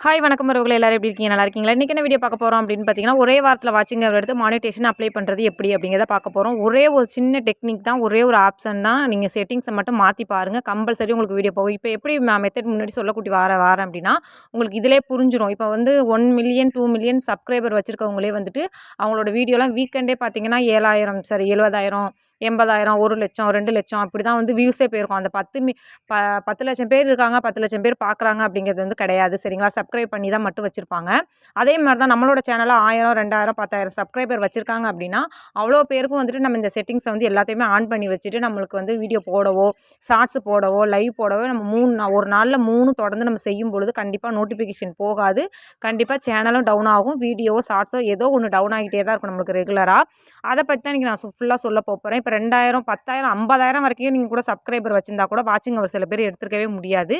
Hi வணக்கம் உறவுகள். எல்லாரும் எப்படி இருக்கீங்க? நல்லா இருக்கீங்களா? இன்றைக்கி என்ன வீடியோ பார்க்க போகிறோம் அப்படின்னு பார்த்தீங்கன்னா ஒரே வாரத்தில் வாட்சிங் அவர் எடுத்து மானிட்டேஷன் அப்ளை பண்ணுறது எப்படி அப்படிங்கிறத பார்க்க போகிறோம் ஒரே ஒரு சின்ன டெக்னிக் தான் ஒரே ஒரு ஆப்ஷன் தான். நீங்கள் செட்டிங்ஸை மட்டும் மாற்றி பாருங்கள் கம்பல்சரி உங்களுக்கு வீடியோ போகும். இப்போ எப்படி நான் மெத்தட் முன்னாடி சொல்லக்கூட்டி வர வரேன் அப்படின்னா உங்களுக்கு இதிலே புரிஞ்சிடும் இப்போ வந்து one million two million subscriber வச்சுருக்கவங்களே வந்துட்டு அவங்களோட வீடியோலாம் வீக்கெண்டே பார்த்தீங்கன்னா ஏழாயிரம் சரி எழுபதாயிரம் எண்பதாயிரம் ஒரு லட்சம் ரெண்டு லட்சம் அப்படி தான் வந்து வியூஸே போயிருக்கும். அந்த பத்து மி ப பத்து லட்சம் பேர் இருக்காங்க பத்து லட்சம் பேர் பார்க்குறாங்க அப்படிங்கிறது வந்து கிடையாது சரிங்களா? சப்ஸ்கிரைப் பண்ணி தான் மட்டும் வச்சுருப்பாங்க. அதே மாதிரி தான் நம்மளோட சேனலில் ஆயிரம் ரெண்டாயிரம் பத்தாயிரம் சப்ஸ்கிரைபர் வச்சுருக்காங்க அப்படின்னா அவ்வளோ பேருக்கும் வந்துட்டு நம்ம இந்த செட்டிங்ஸை வந்து எல்லாத்தையுமே ஆன் பண்ணி வச்சுட்டு நம்மளுக்கு வந்து வீடியோ போடவோ ஷார்ட்ஸ் போடவோ லைவ் போடவோ நம்ம மூணு நா ஒரு நாளில் மூணு தொடர்ந்து நம்ம செய்யும் பொழுது கண்டிப்பாக நோட்டிஃபிகேஷன் போகாது. கண்டிப்பாக சேனலும் டவுன் ஆகும் வீடியோவோ ஷார்ட்ஸோ ஏதோ ஒன்று டவுன் ஆகிட்டே தான் இருக்கும் நம்மளுக்கு ரெகுலராக அதை பற்றி தான் இன்றைக்கி நான் ஃபுல்லாக சொல்ல போகிறேன் இப்போ ரெண்டாயிரம் பத்தாயிரம் ஐம்பதாயிரம் வரைக்கும் நீங்கள் கூட சப்ஸ்கிரைபர் வச்சுருந்தா கூட வாட்சிங் அவர் சில பேர் எடுத்துருக்கவே முடியாது.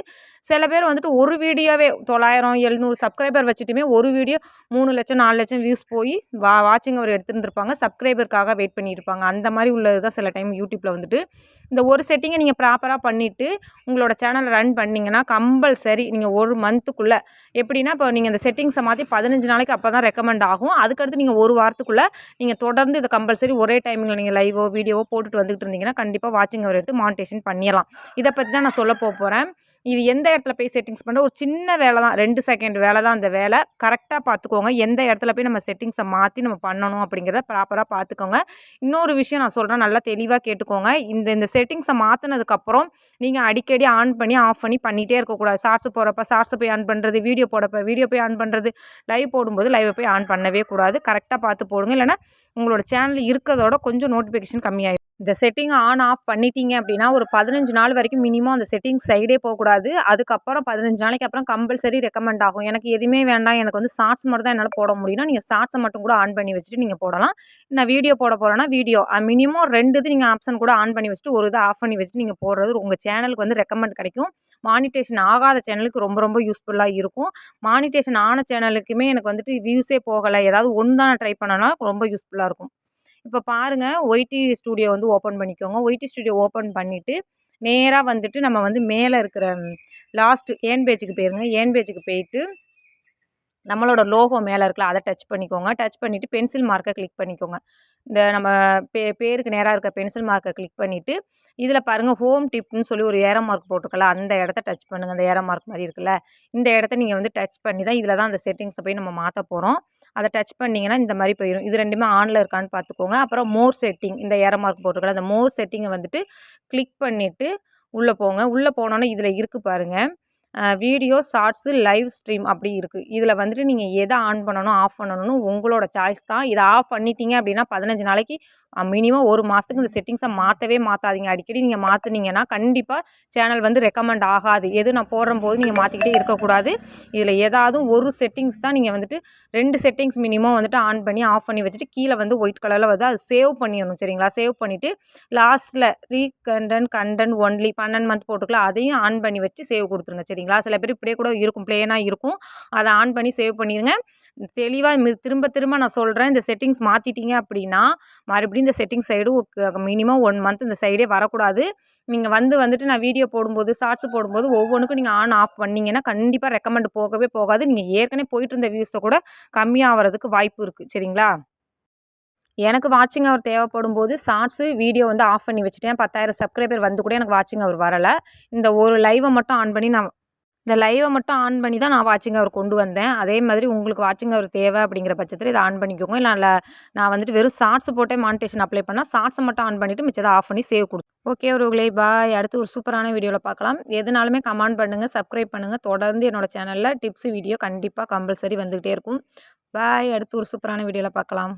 சில பேர் வந்துட்டு ஒரு வீடியோவே தொள்ளாயிரம் எழுநூறு சப்ஸ்கிரைபர் வச்சுட்டுமே ஒரு வீடியோ மூணு லட்சம் நாலு லட்சம் வியூஸ் போய் வா வாட்சிங் அவர் எடுத்துருந்துருப்பாங்க. சப்ஸ்கிரைபருக்காக வெயிட் பண்ணியிருப்பாங்க. அந்த மாதிரி உள்ளது தான் சில டைம் யூடியூப்பில் வந்துட்டு. இந்த ஒரு செட்டிங்கை நீங்கள் ப்ராப்பராக பண்ணிவிட்டு உங்களோட சேனலை ரன் பண்ணிங்கன்னா கம்பல்சரி நீங்கள் ஒரு மந்த்துக்குள்ளே எப்படின்னா இப்போ நீங்கள் இந்த செட்டிங்ஸை மாற்றி பதினஞ்சு நாளைக்கு அப்போ தான் ரெக்கமெண்ட் ஆகும். அதுக்கடுத்து நீங்கள் ஒரு வாரத்துக்குள்ளே நீங்கள் தொடர்ந்து இதை கம்பல்சரி ஒரே டைமிங்கில் நீங்கள் லைவோ வீடியோ வீடியோவோ போட்டுட்டு வந்துட்டு இருந்தீங்கன்னா கண்டிப்பாக வாட்சிங் அவர் எடுத்து மானிட்டேஷன் பண்ணிடலாம் இதை பற்றி தான் நான் சொல்ல போகிறேன் இது எந்த இடத்துல போய் செட்டிங்ஸ் பண்ணுற ஒரு சின்ன வேலை தான் ரெண்டு செகண்ட் வேலை தான் அந்த வேலை. கரெக்டாக பார்த்துக்கோங்க. எந்த இடத்துல போய் நம்ம செட்டிங்ஸை மாற்றி நம்ம பண்ணணும் அப்படிங்கிறத ப்ராப்பராக பார்த்துக்கோங்க. இன்னொரு விஷயம் நான் சொல்கிறேன் நல்லா தெளிவாக கேட்டுக்கோங்க. இந்த இந்த செட்டிங்ஸை மாற்றினதுக்கப்புறம் நீங்கள் அடிக்கடி ஆன் பண்ணி ஆஃப் பண்ணி பண்ணிகிட்டே இருக்கக்கூடாது. ஷார்ட்ஸ் போகிறப்ப ஷார்ட்ஸை போய் ஆன் பண்ணுறது வீடியோ போடப்போ வீடியோ போய் ஆன் பண்ணுறது லைவ் போடும்போது லைவை போய் ஆன் பண்ணவே கூடாது. கரெக்டாக பார்த்து போடுங்க. இல்லைனா உங்களோட சேனல் இருக்கிறதோட கொஞ்சம் நோட்டிஃபிகேஷன் கம்மியாயிடும் இந்த செட்டிங் ஆன் ஆஃப் பண்ணிட்டீங்க அப்படின்னா ஒரு பதினஞ்சு நாள் வரைக்கும் மினிமம் அந்த செட்டிங் சைடே போகக்கூடாது. அதுக்கப்புறம் பதினஞ்சு நாளைக்கு அப்புறம் கம்பல்சரி ரெக்கமெண்ட் ஆகும். எனக்கு எதுவுமே வேண்டாம். எனக்கு வந்து ஷார்ட்ஸ் மட்டும் தான் என்னால் போட முடியும்னா நீங்கள் ஷார்ட்ஸை மட்டும் கூட ஆன் பண்ணி வச்சுட்டு நீங்கள் போடலாம். நான் வீடியோ போட போகிறேன்னா வீடியோ மினிமம் ரெண்டு இது நீங்கள் ஆப்ஷன் கூட ஆன் பண்ணி வச்சுட்டு ஒரு இதை ஆஃப் பண்ணி வச்சுட்டு நீங்கள் போடுறது உங்கள் சேனலுக்கு வந்து ரெக்கமெண்ட் கிடைக்கும். மானிட்டேஷன் ஆகாத சேனலுக்கு ரொம்ப ரொம்ப யூஸ்ஃபுல்லாக இருக்கும். மானிட்டேஷன் ஆன சேனலுக்குமே எனக்கு வந்துட்டு வியூஸே போகலை. ஏதாவது ஒன்று தான் நான் ட்ரை பண்ணனா ரொம்ப யூஸ்ஃபுல்லாக இருக்கும். இப்போ பாருங்கள் ஒய்டி ஸ்டூடியோ வந்து ஓப்பன் பண்ணிக்கோங்க. ஒய்டி ஸ்டூடியோ ஓப்பன் பண்ணிவிட்டு நேராக வந்துட்டு நம்ம வந்து மேலே இருக்கிற லாஸ்ட்டு ஏன் பேஜுக்கு போயிருங்க. ஏன் பேஜுக்கு போயிட்டு நம்மளோட லோகோ மேலே இருக்கல அதை டச் பண்ணிக்கோங்க. டச் பண்ணிவிட்டு பென்சில் மார்க்கை கிளிக் பண்ணிக்கோங்க. இந்த நம்ம பே பேருக்கு நேராக இருக்க பென்சில் மார்க்கை கிளிக் பண்ணிவிட்டு இதில் பாருங்கள் ஹோம் டிப்னு சொல்லி ஒரு ஏரோ மார்க் போட்டிருக்கல அந்த இடத்த டச் பண்ணுங்கள் அந்த ஏரோ மார்க் மாதிரி இருக்குல்ல இந்த இடத்த நீங்கள் வந்து டச் பண்ணி தான் இதில் தான் அந்த செட்டிங்ஸை போய் நம்ம மாற்ற போகிறோம் அதை டச் பண்ணிங்கன்னா இந்த மாதிரி போயிடும் இது ரெண்டுமே ஆனில் இருக்கான்னு பார்த்துக்கோங்க அப்புறம் மோர் செட்டிங் இந்த ஏரமார்க் போட்டிருக்கல அந்த மோர் செட்டிங்கை வந்துட்டு கிளிக் பண்ணிவிட்டு உள்ளே போங்க. உள்ளே போனோன்னே இதில் இருக்குது பாருங்கள் வீடியோ ஷார்ட்ஸு லைவ் ஸ்ட்ரீம் அப்படி இருக்குது இதில் வந்துட்டு நீங்கள் எதை ஆன் பண்ணணும் ஆஃப் பண்ணணும்னு உங்களோட சாய்ஸ் தான். இதை ஆஃப் பண்ணிட்டீங்க அப்படின்னா பதினஞ்சு நாளைக்கு மினிமம் ஒரு மாதத்துக்கு இந்த செட்டிங்ஸை மாற்றவே மாற்றாதீங்க அடிக்கடி நீங்கள் மாற்றினீங்கன்னா கண்டிப்பாக சேனல் வந்து ரெக்கமெண்ட் ஆகாது. எது நான் போடும்போது நீங்கள் மாற்றிக்கிட்டே இருக்கக்கூடாது. இதில் ஏதாவது ஒரு செட்டிங்ஸ் தான் நீங்கள் வந்துட்டு ரெண்டு செட்டிங்ஸ் மினிமம் வந்துட்டு ஆன் பண்ணி ஆஃப் பண்ணி வச்சுட்டு கீழே வந்து ஒயிட் கலரில் வந்து அது சேவ் பண்ணிடணும் சரிங்களா? சேவ் பண்ணிவிட்டு லாஸ்ட்டில் ரீ கண்டன் கண்டன் ஒன்லி பன்னெண்டு மந்த் போட்டுக்கலாம் அதையும் ஆன் பண்ணி வச்சு சேவ் கொடுத்துருங்க சரி சரிங்களா சில பேர் இப்படியே கூட இருக்கும் ப்ளேனாக இருக்கும். அதை ஆன் பண்ணி சேவ் பண்ணிடுங்க தெளிவாக திரும்ப திரும்ப நான் சொல்கிறேன் இந்த செட்டிங்ஸ் மாற்றிட்டீங்க அப்படின்னா மறுபடியும் இந்த settings side minimum one month இந்த சைடே வரக்கூடாது. நீங்கள் வந்து வந்துட்டு நான் வீடியோ போடும்போது ஷார்ட்ஸ் போடும்போது ஒவ்வொன்றுக்கும் நீங்கள் ஆன் ஆஃப் பண்ணிங்கன்னா கண்டிப்பாக ரெக்கமெண்ட் போகவே போகாது. நீங்கள் ஏற்கனவே போயிட்டு இருந்த வியூஸை கூட கம்மியாகிறதுக்கு வாய்ப்பு இருக்குது சரிங்களா? எனக்கு வாட்சிங் அவர் தேவைப்படும் போது ஷார்ட்ஸு வீடியோ வந்து ஆஃப் பண்ணி வச்சுட்டேன். பத்தாயிரம் சப்ஸ்கிரைபர் வந்து கூட எனக்கு வாட்சிங் அவர் வரலை. இந்த ஒரு லைவை மட்டும் ஆன் பண்ணி நான் இந்த லைவை மட்டும் ஆன் பண்ணி தான் நான் வாட்சிங் அவர் கொண்டு வந்தேன். அதே மாதிரி உங்களுக்கு வாட்சிங் அவர் தேவை அப்படிங்கிற பட்சத்தில் இதை ஆன் பண்ணிக்கோங்க. இல்லை நான் வந்துட்டு வெறும் ஷார்ட்ஸ் போட்டே மானிட்டேஷன் அப்ளை பண்ணால் ஷார்ட்ஸை மட்டும் ஆன் பண்ணிவிட்டு மிச்சத்தை ஆஃப் பண்ணி சேவ் கொடுத்து. ஓகே ஒருங்களே பாய் அடுத்து ஒரு சூப்பரான வீடியோவில் பார்க்கலாம். எதுனாலுமே கமெண்ட் பண்ணுங்கள் சப்ஸ்கிரைப் பண்ணுங்கள் தொடர்ந்து என்னோடய சேனலில் டிப்ஸ் வீடியோ கண்டிப்பாக கம்பல்சரி வந்துகிட்டே இருக்கும். பாய் அடுத்து ஒரு சூப்பரான வீடியோவில் பார்க்கலாம்.